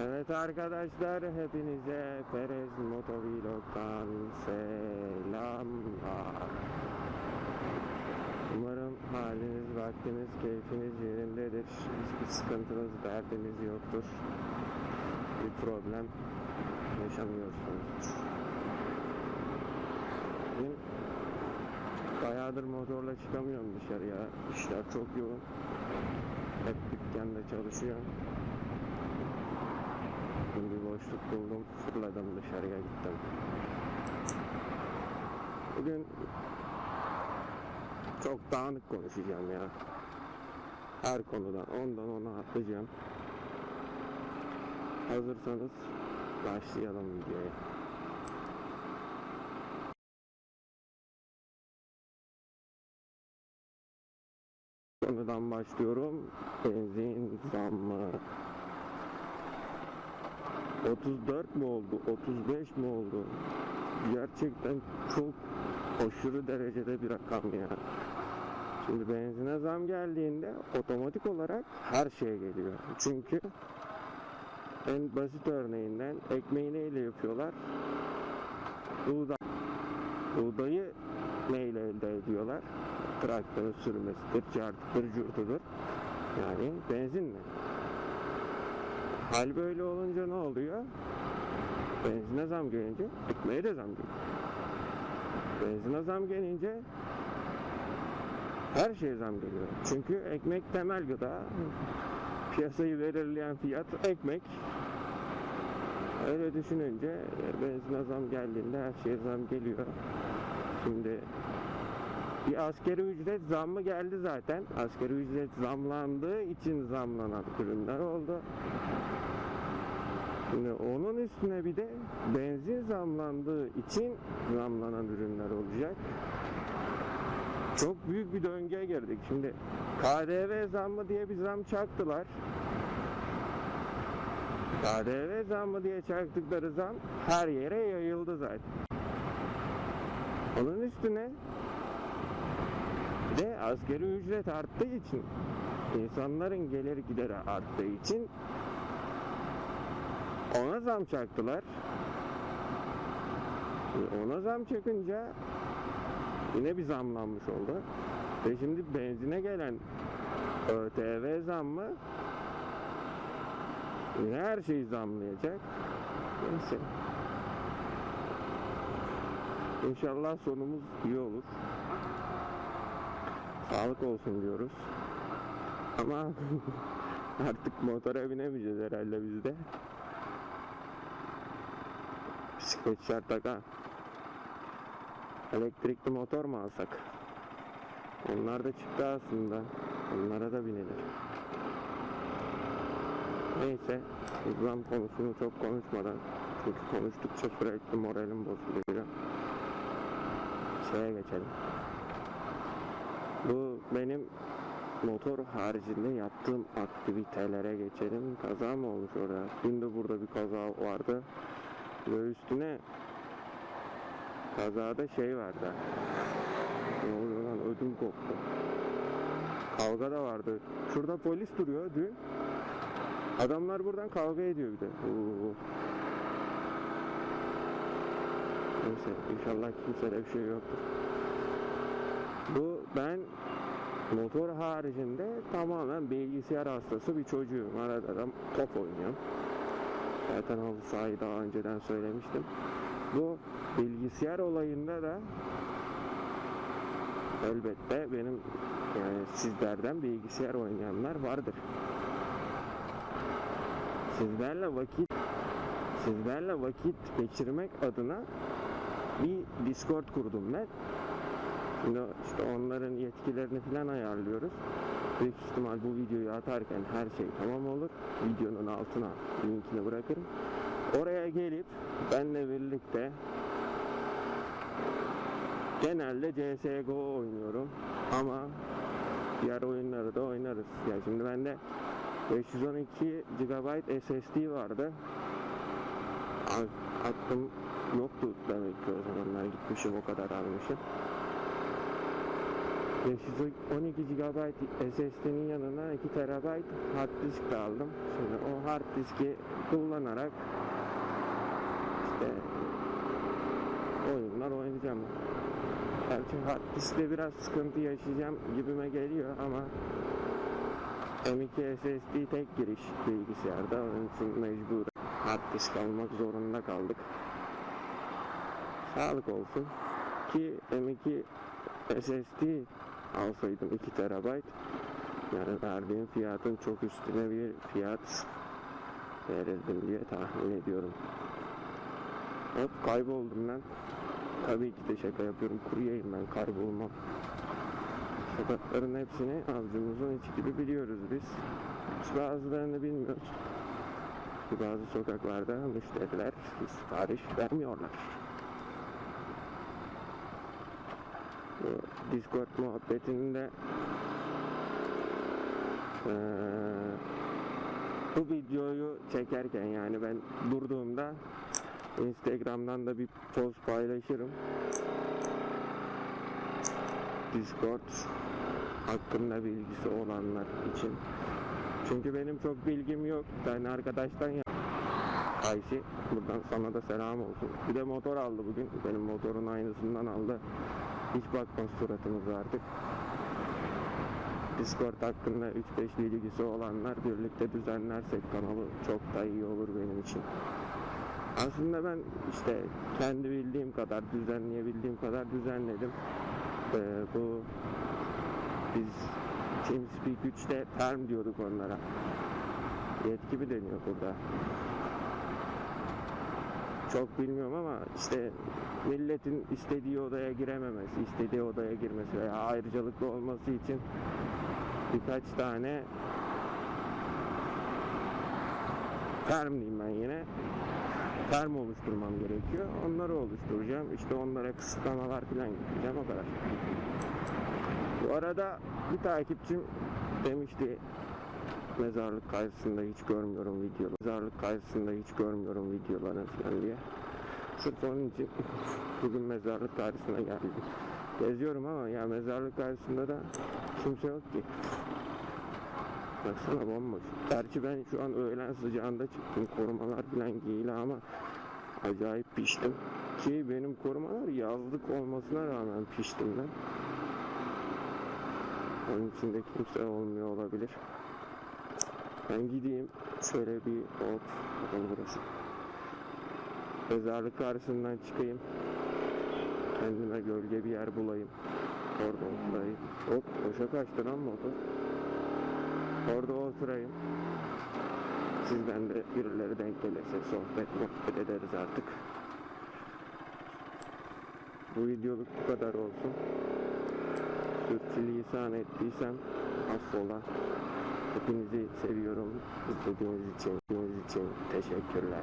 Evet arkadaşlar hepinize Perez Motovlog'dan selamlar. Umarım haliniz, vaktiniz, keyfiniz yerindedir. Hiçbir sıkıntınız, derdiniz yoktur. Bir problem yaşamıyorsunuzdur. Bugün bayağıdır motorla çıkamıyorum dışarıya. İşler çok yoğun. Hep dükkanda çalışıyorum. Buldum, fırladım dışarıya gittim. Bugün çok dağınık konuşacağım ya. Her konudan ondan ona atlayacağım. Hazırsanız başlayalım videoya. Konudan başlıyorum. Benzin zammı. 34 mi oldu? 35 mi oldu? Gerçekten çok aşırı derecede bir rakam ya. Şimdi benzine zam geldiğinde otomatik olarak her şeye geliyor. Çünkü en basit örneğinden ekmeği neyle yapıyorlar? Buğday. Buğdayı neyle elde ediyorlar? Traktörün sürmesidir, cartıdır, curtudur. Yani benzinle. Hal böyle olunca ne oluyor? Benzine zam gelince ekmeğe de zam geliyor. Benzine zam gelince her şeye zam geliyor. Çünkü ekmek temel gıda. Piyasayı belirleyen fiyat ekmek. Öyle düşününce benzine zam geldiğinde her şeye zam geliyor. Şimdi bir askeri ücret zammı geldi zaten. Askeri ücret zamlandığı için zamlanan ürünler oldu. Şimdi onun üstüne bir de benzin zamlandığı için zamlanan ürünler olacak. Çok büyük bir döngüye girdik. Şimdi KDV zammı diye bir zam çaktılar. KDV zammı diye çaktıkları zam her yere yayıldı zaten. Onun üstüne de askeri ücret arttığı için insanların gelir gideri arttığı için ona zam çaktılar. Ona zam çakınca yine bir zamlanmış oldu. Ve şimdi benzine gelen ÖTV zammı yine her şeyi zamlayacak. Neyse. İnşallah sonumuz iyi olur. Sağlık olsun diyoruz. Ama artık motora binemeyeceğiz herhalde biz de. Bisiklet şart aga. Elektrikli motor mu alsak? Onlar da çıktı aslında. Onlara da binilir. Neyse, zam konusunu çok konuşmadan çünkü konuştukça sürekli moralim bozuluyor. Şeye geçelim. Bu benim motor haricinde yaptığım aktivitelere geçelim. Kaza mı olmuş orada? Dün de burada bir kaza vardı. Ve üstüne kazada şey vardı. Ne oluyor lan ödüm koptu. Kavga da vardı. Şurada polis duruyor dün. Adamlar buradan kavga ediyor bir de. Oo. Neyse inşallah kimsede bir şey yoktur. Bu ben motor haricinde tamamen bilgisayar hastası bir çocuğum. Arada da top oynuyorum. Zaten halı sahayı daha önceden söylemiştim. Bu bilgisayar olayında da elbette benim yani sizlerden bilgisayar oynayanlar vardır. Sizlerle vakit sizlerle vakit geçirmek adına bir Discord kurdum ben. Şimdi işte onların yetkilerini falan ayarlıyoruz. Büyük ihtimal bu videoyu atarken her şey tamam olur. Videonun altına linkini bırakırım. Oraya gelip benle birlikte genelde CSGO oynuyorum ama diğer oyunları da oynarız. Ya şimdi bende 512 GB SSD vardı. Aklım yoktu demek ki o zamanlar gitmişim o kadar almışım. 512 GB SSD'nin yanına 2 TB hard disk de aldım. Şimdi o hard diski kullanarak işte oyunlar oynayacağım. Gerçi hard diskte biraz sıkıntı yaşayacağım gibime geliyor ama M2 SSD tek giriş bilgisayarda onun için mecbur hard disk almak zorunda kaldık. Sağlık olsun ki M2 SSD alsaydım 2 TB yani verdiğim fiyatın çok üstüne bir fiyat verirdim diye tahmin ediyorum. Hop kayboldum ben. Tabii ki de şaka yapıyorum. Kuryeyim ben kaybolmam. Sokakların hepsini avcumuzun içi gibi biliyoruz biz. Biz bazılarını bilmiyoruz. Bazı sokaklarda müşteriler sipariş vermiyorlar. Bu Discord muhabbetinde eee, bu videoyu çekerken yani ben durduğumda Instagram'dan da bir post paylaşırım. Discord hakkında bilgisi olanlar için. Çünkü benim çok bilgim yok. Ben arkadaştan ya Ayşe buradan sana da selam olsun. Bir de motor aldı bugün. Benim motorun aynısından aldı. Hiç bakma suratımıza artık. Discord hakkında 3-5 bilgisi olanlar birlikte düzenlersek kanalı çok da iyi olur benim için. Aslında ben işte kendi bildiğim kadar düzenleyebildiğim kadar düzenledim. Ee, bu biz TeamSpeak 3'te term diyorduk onlara. Yetki mi deniyor burada? Çok bilmiyorum ama işte milletin istediği odaya girememesi, istediği odaya girmesi veya ayrıcalıklı olması için birkaç tane term diyeyim ben yine term oluşturmam gerekiyor. Onları oluşturacağım. İşte onlara kısıtlamalar falan getireceğim o kadar. Bu arada bir takipçim demişti mezarlık karşısında hiç görmüyorum videoları. Mezarlık karşısında hiç görmüyorum videolarını falan diye. Sırf onun için bugün mezarlık karşısına geldim. Geziyorum ama ya mezarlık karşısında da kimse yok ki. Baksana bomboş. Gerçi ben şu an öğlen sıcağında çıktım. Korumalar falan giyili ama acayip piştim. Ki benim korumalar yazlık olmasına rağmen piştim ben. Onun içinde kimse olmuyor olabilir. Ben gideyim şöyle bir hop bakın burası. Mezarlık karşısından çıkayım. Kendime gölge bir yer bulayım. Orada oturayım. Hop boşa kaçtı lan motor. Orada oturayım. Sizden de birileri denk gelirse sohbet muhabbet ederiz artık. Bu videoluk bu kadar olsun. Sürçülisan ettiysem affola. Hepinizi seviyorum. İzlediğiniz için, izlediğiniz için teşekkürler.